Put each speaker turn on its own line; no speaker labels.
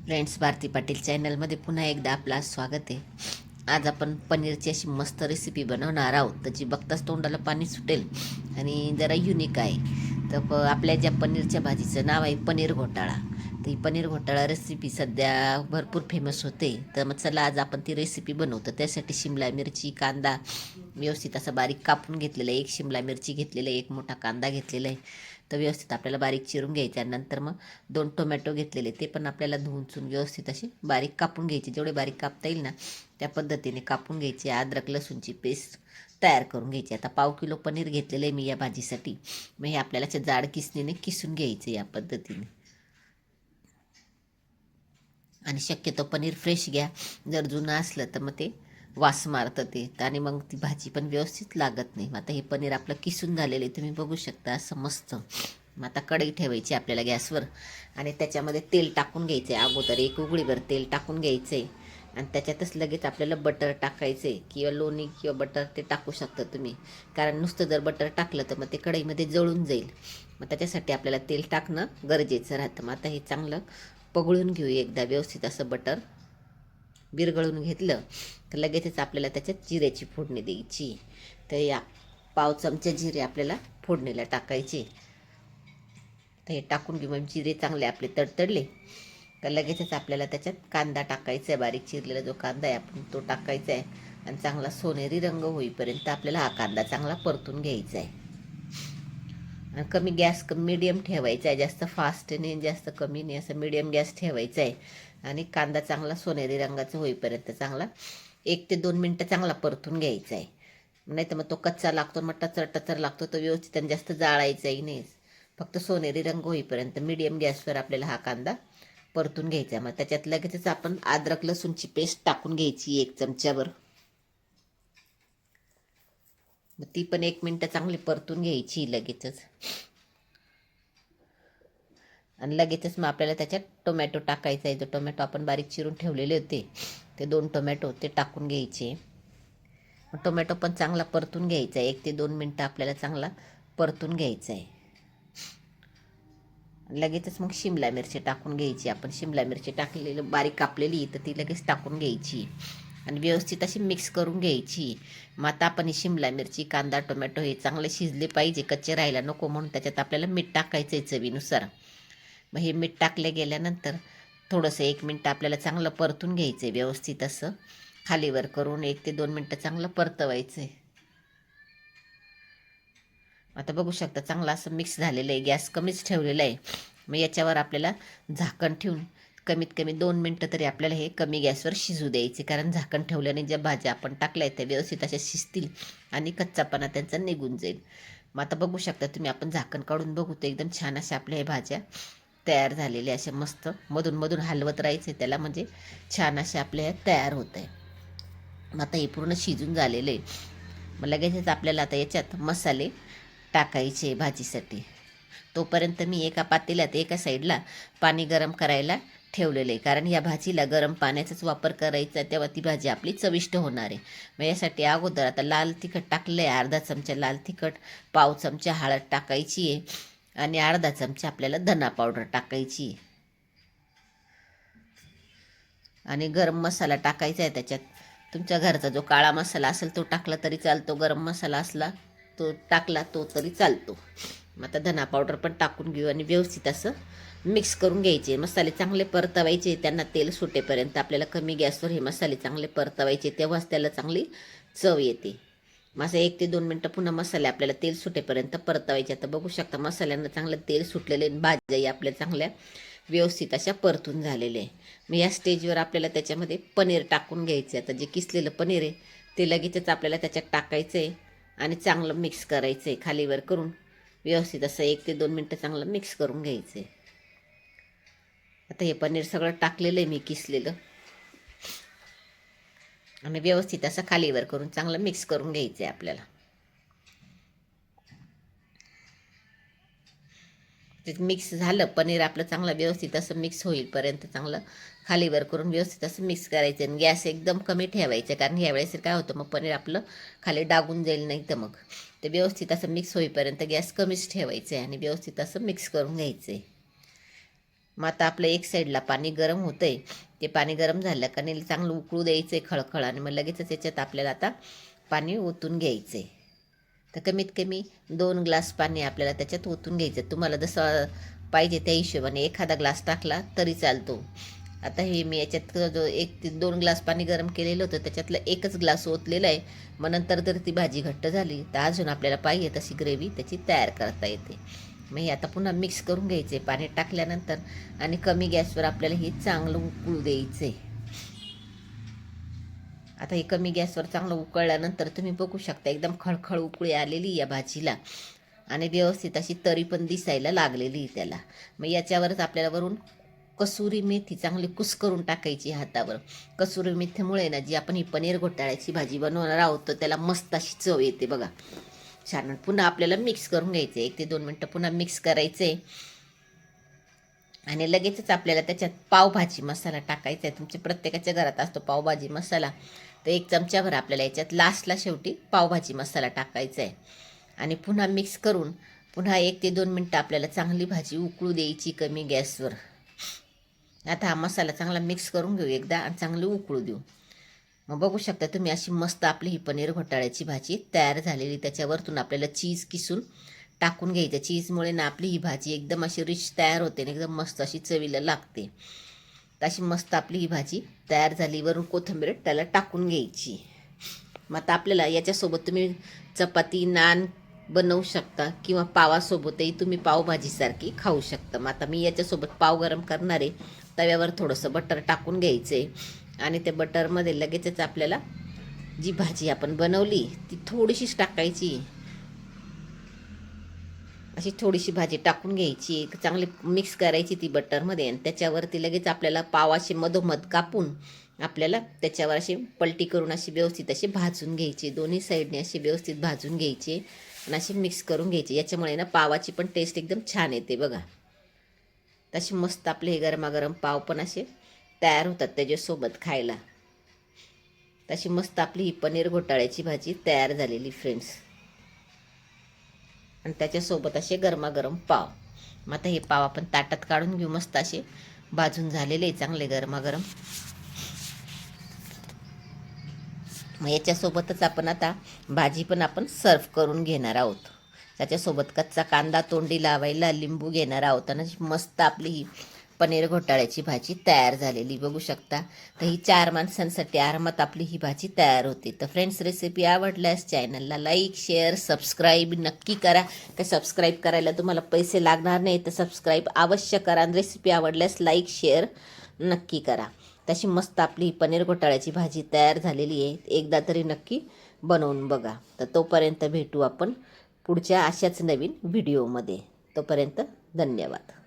Friends Bharti Patil चॅनलमध्ये पुन्हा एकदा आपला स्वागत आहे. आज आपण पनीरची अशी मस्त रेसिपी बनवणार आहोत. तर जी बघताच तोंडाला पाणी सुटेल आणि जरा युनिक आहे. तर प आपल्या ज्या पनीरच्या भाजीचं नाव आहे पनीर घोटाळा. तर ही पनीर घोटाळा रेसिपी सध्या भरपूर फेमस होते. तर मग चला आज आपण ती रेसिपी बनवतो त्यासाठी शिमला मिरची कांदा व्यवस्थित असा बारीक कापून घेतलेला आहे. एक शिमला मिरची घेतलेला आहे एक मोठा कांदा घेतलेला आहे. तर व्यवस्थित आपल्याला बारीक चिरून घ्यायचे आणि नंतर मग दोन टोमॅटो घेतलेले ते पण आपल्याला धुवून चुन व्यवस्थित असे बारीक कापून घ्यायचे. जेवढे बारीक कापता येईल ना त्या पद्धतीने कापून घ्यायचे. अद्रक लसूणची पेस्ट तयार करून घ्यायची. आता पाव किलो पनीर घेतलेलं आहे मी या भाजीसाठी. मग हे आपल्याला असे जाड किसणीने किसून घ्यायचे या पद्धतीने. आणि शक्यतो पनीर फ्रेश घ्या. जर जुनं असलं तर मग ते वास मारतं ते. आणि मग ती भाजी पण व्यवस्थित लागत नाही. मग आता हे पनीर आपलं किसून झालेलं आहे. तुम्ही बघू शकता असं मस्त. मग आता कढई ठेवायची आपल्याला गॅसवर. आणि त्याच्यामध्ये तेल टाकून घ्यायचं आहे अगोदर एक उघडीभर तेल टाकून घ्यायचं आहे आणि त्याच्यातच लगेच आपल्याला बटर टाकायचं आहे किंवा लोणी किंवा बटर ते टाकू शकता तुम्ही. कारण नुसतं जर बटर टाकलं तर मग ते कढईमध्ये जळून जाईल. मग त्याच्यासाठी आपल्याला तेल टाकणं गरजेचं राहतं. मग आता हे चांगलं पगळून घेऊ एकदा. व्यवस्थित असं बटर बिरगळून घेतलं तर लगेचच आपल्याला त्याच्यात जिऱ्याची फोडणी द्यायची. तर या पाव चमचे जिरे आपल्याला फोडणीला टाकायचे. तर हे टाकून घेऊ मग जिरे चांगले आपले तडतडले. तर लगेचच आपल्याला त्याच्यात कांदा टाकायचा आहे बारीक चिरलेला जो कांदा आहे आपण तो टाकायचा आहे. आणि चांगला सोनेरी रंग होईपर्यंत आपल्याला हा कांदा चांगला परतून घ्यायचा आहे. आणि कमी गॅस कमी मिडियम ठेवायचा आहे जास्त फास्ट नाही जास्त कमी नाही असं मिडियम गॅस ठेवायचा आहे. आणि कांदा चांगला सोनेरी रंगाचा होईपर्यंत चांगला एक ते दोन मिनटं चांगला परतून घ्यायचा आहे नाही तर मग तो कच्चा लागतो मग टचर टचर लागतो तो व्यवस्थित आणि जास्त जाळायचाही नाही फक्त सोनेरी रंग होईपर्यंत मिडियम गॅसवर आपल्याला हा कांदा परतून घ्यायचा मग त्याच्यात लगेचच आपण अद्रक लसूणची पेस्ट टाकून घ्यायची एक चमच्यावर. मग ती पण एक मिनटं चांगली परतून घ्यायची लगेचच. आणि लगेचच मग आपल्याला त्याच्यात टोमॅटो टाकायचा आहे. जो टोमॅटो आपण बारीक चिरून ठेवलेले होते ते दोन टोमॅटो ते टाकून घ्यायचे. टोमॅटो पण चांगला परतून घ्यायचा आहे. एक ते दोन मिनटं आपल्याला चांगला परतून घ्यायचा आहे. लगेचच मग शिमला मिरची टाकून घ्यायची. आपण शिमला मिरची टाकलेली बारीक कापलेली तर ती लगेच टाकून घ्यायची. आणि व्यवस्थित अशी मिक्स करून घ्यायची. मग आता आपण ही शिमला मिरची कांदा टोमॅटो हे चांगले शिजले पाहिजे. कच्चे राहायला नको म्हणून त्याच्यात आपल्याला मीठ टाकायचं आहे चवीनुसार. मग हे मीठ टाकले गेल्यानंतर थोडंसं एक मिनटं आपल्याला चांगलं परतून घ्यायचं आहे व्यवस्थित असं. खालीवर करून एक ते दोन मिनटं चांगलं परतवायचं आहे आता बघू शकता चांगलं असं मिक्स झालेलं आहे. गॅस कमीच ठेवलेला आहे. मग याच्यावर आपल्याला झाकण ठेवून कमीत कमी दोन मिनटं तरी आपल्याला हे कमी गॅसवर शिजू द्यायचे. कारण झाकण ठेवल्याने ज्या भाज्या आपण टाकल्या आहेत त्या व्यवस्थित अशा शिजतील आणि कच्चापणा त्यांचा निघून जाईल. मग आता बघू शकता तुम्ही आपण झाकण काढून बघू तर एकदम छान अशा आपल्या हे भाज्या तयार झालेले असे मस्त. मधून मधून हलवत राहायचे. त्याला म्हणजे छान असे आपल्या तयार होत आहे मग आता हे पूर्ण शिजून झालेलं. आहे मग लगेचच आपल्याला आता याच्यात मसाले टाकायचे भाजीसाठी. तोपर्यंत मी एका पातेल्यात एका साईडला पाणी गरम करायला ठेवलेलं आहे. कारण या भाजीला गरम पाण्याचाच वापर करायचा तेव्हा ती भाजी आपली चविष्ट होणार आहे. मग यासाठी अगोदर आता लाल तिखट टाकलं आहे अर्धा चमचा लाल तिखट पाव चमचा हळद टाकायची आहे. आणि अर्धा चमचा आपल्याला धना पावडर टाकायची. आहे आणि गरम मसाला टाकायचा आहे त्याच्यात. तुमच्या घरचा जो काळा मसाला असेल तो टाकला तरी चालतो गरम मसाला असला तो टाकला तो तरी चालतो. मग आता धना पावडर पण टाकून घेऊ आणि व्यवस्थित असं मिक्स करून घ्यायचे. मसाले चांगले परतवायचे त्यांना तेल सुटेपर्यंत आपल्याला कमी गॅसवर हे मसाले चांगले परतवायचे तेव्हाच त्याला चांगली चव येते. मग असं एक ते दोन मिनटं पुन्हा मसाले आपल्याला तेल सुटेपर्यंत परतवायचे. आता बघू शकता मसाल्यांना चांगलं तेल सुटलेले भाज्याही आपल्या चांगल्या व्यवस्थित अशा परतून झालेल्या आहे मग या स्टेजवर आपल्याला त्याच्यामध्ये पनीर टाकून घ्यायचं. आहे आता जे किसलेलं पनीर आहे ते लगेचच आपल्याला त्याच्यात टाकायचं आहे आणि चांगलं मिक्स करायचं आहे खालीवर करून. व्यवस्थित असं एक ते दोन मिनटं चांगलं मिक्स करून घ्यायचं आहे आता हे पनीर सगळं टाकलेलं आहे मी किसलेलं. आणि व्यवस्थित असं खालीवर करून चांगलं मिक्स करून घ्यायचं आहे आपल्याला. ते मिक्स झालं पनीर आपलं चांगलं व्यवस्थित असं मिक्स होईलपर्यंत चांगलं खालीवर करून व्यवस्थित असं मिक्स करायचं आणि गॅस एकदम कमी ठेवायचं कारण ह्यावेळेस काय होतं मग पनीर आपलं खाली डागून जाईल नाही तर मग. ते व्यवस्थित असं मिक्स होईपर्यंत गॅस कमीच ठेवायचं आहे आणि व्यवस्थित असं मिक्स करून घ्यायचं आहे मग आता आपलं एक साईडला पाणी गरम होतं आहे ते पाणी गरम झालं का नाही चांगलं उकळू द्यायचं आहे खळखळ आणि मग लगेचच याच्यात आपल्याला आता पाणी ओतून घ्यायचं आहे तर कमीत कमी दोन ग्लास पाणी आपल्याला त्याच्यात ओतून घ्यायचं तुम्हाला जसं पाहिजे त्या हिशोबाने एखादा ग्लास टाकला तरी चालतो. आता हे मी याच्यात जो एक ते दोन ग्लास पाणी गरम केलेलं होतं त्याच्यातलं एकच ग्लास ओतलेला आहे. मग नंतर जर ती भाजी घट्ट झाली तर अजून आपल्याला पाहिजे तशी ग्रेव्ही त्याची तयार करता येते. मग हे आता पुन्हा मिक्स करून घ्यायचे पाणी टाकल्यानंतर आणि कमी गॅसवर आपल्याला हे चांगलं उकळू द्यायचे. आता हे कमी गॅसवर चांगलं उकळल्यानंतर तुम्ही बघू शकता एकदम खळखळ उकळी आलेली या भाजीला. आणि व्यवस्थित अशी तरी पण दिसायला लागलेली आहे त्याला. मग याच्यावरच आपल्याला वरून कसुरी मेथी चांगली कुस करून टाकायची हातावर. कसुरी मेथीमुळे ना जी आपण ही पनीर घोटाळ्याची भाजी बनवणार आहोत तर त्याला मस्त अशी चव येते बघा. छान. पुन्हा आपल्याला मिक्स करून घ्यायचं एक ते दोन मिनटं पुन्हा मिक्स करायचे आणि लगेचच आपल्याला त्याच्यात पावभाजी मसाला टाकायचा आहे. तुमच्या प्रत्येकाच्या घरात असतो पावभाजी मसाला. तर एक चमच्याभर आपल्याला याच्यात लास्टला शेवटी पावभाजी मसाला टाकायचा आहे. आणि पुन्हा मिक्स करून पुन्हा एक ते दोन मिनटं आपल्याला चांगली भाजी उकळू द्यायची कमी गॅसवर. आता हा मसाला चांगला मिक्स करून घेऊ एकदा आणि चांगली उकळू देऊ. मग बघू शकता तुम्ही अशी मस्त आपली ही पनीर घोटाळ्याची भाजी तयार झालेली. त्याच्यावरतून आपल्याला चीज किसून टाकून घ्यायचं. चीजमुळे ना आपली ही भाजी एकदम अशी रिच तयार होते आणि एकदम मस्त अशी चवीला लागते. तर अशी मस्त आपली ही भाजी तयार झाली. वरून कोथिंबीर त्याला टाकून घ्यायची. मग आता आपल्याला याच्यासोबत तुम्ही चपाती नान बनवू शकता किंवा पावासोबतही तुम्ही पावभाजीसारखी खाऊ शकता. मग आता मी याच्यासोबत पाव गरम करणार आहे तव्यावर थोडंसं बटर टाकून घ्यायचं आहे आणि त्या बटरमध्ये लगेचच आपल्याला जी भाजी आपण बनवली ती थोडीशीच टाकायची. अशी थोडीशी भाजी टाकून घ्यायची चांगली मिक्स करायची ती बटरमध्ये आणि त्याच्यावरती लगेच आपल्याला पाव मधोमध कापून आपल्याला त्याच्यावर अशी पलटी करून अशी व्यवस्थित अशी भाजून घ्यायची. दोन्ही साईडने अशी व्यवस्थित भाजून घ्यायची आणि अशी मिक्स करून घ्यायची. याच्यामुळे ना पावाची पण टेस्ट एकदम छान येते बघा. तशी मस्त आपले हे गरमागरम पाव पण असे तयार होतात त्याच्यासोबत खायला. तशी मस्त आपली ही पनीर घोटाळ्याची भाजी तयार झालेली फ्रेंड्स आणि त्याच्यासोबत असे गरमागरम पाव. मग आता हे पाव आपण ताटात काढून घेऊ मस्त असे भाजून झालेले चांगले गरमागरम. मग याच्यासोबतच आपण आता भाजी पण आपण सर्व करून घेणार आहोत. त्याच्यासोबत कच्चा कांदा तोंडी लावायला लिंबू घेणार आहोत. आणि मस्त आपली ही पनीर घोटाळ्याची भाजी तयार झालेली. बघू शकता. तर ही चार माणसांसाठी आरामात आपली ही भाजी तयार होते. तर फ्रेंड्स रेसिपी आवडल्यास चॅनलला लाईक शेअर सबस्क्राईब नक्की करा. का सबस्क्राईब करायला तुम्हाला पैसे लागणार नाही तर सबस्क्राईब अवश्य करा. आणि रेसिपी आवडल्यास लाईक शेअर नक्की करा. तशी मस्त आपली ही पनीर घोटाळ्याची भाजी तयार झालेली आहे. एकदा तरी नक्की बनवून बघा. तर तोपर्यंत भेटू आपण पुढच्या अशाच नवीन व्हिडिओमध्ये तोपर्यंत धन्यवाद.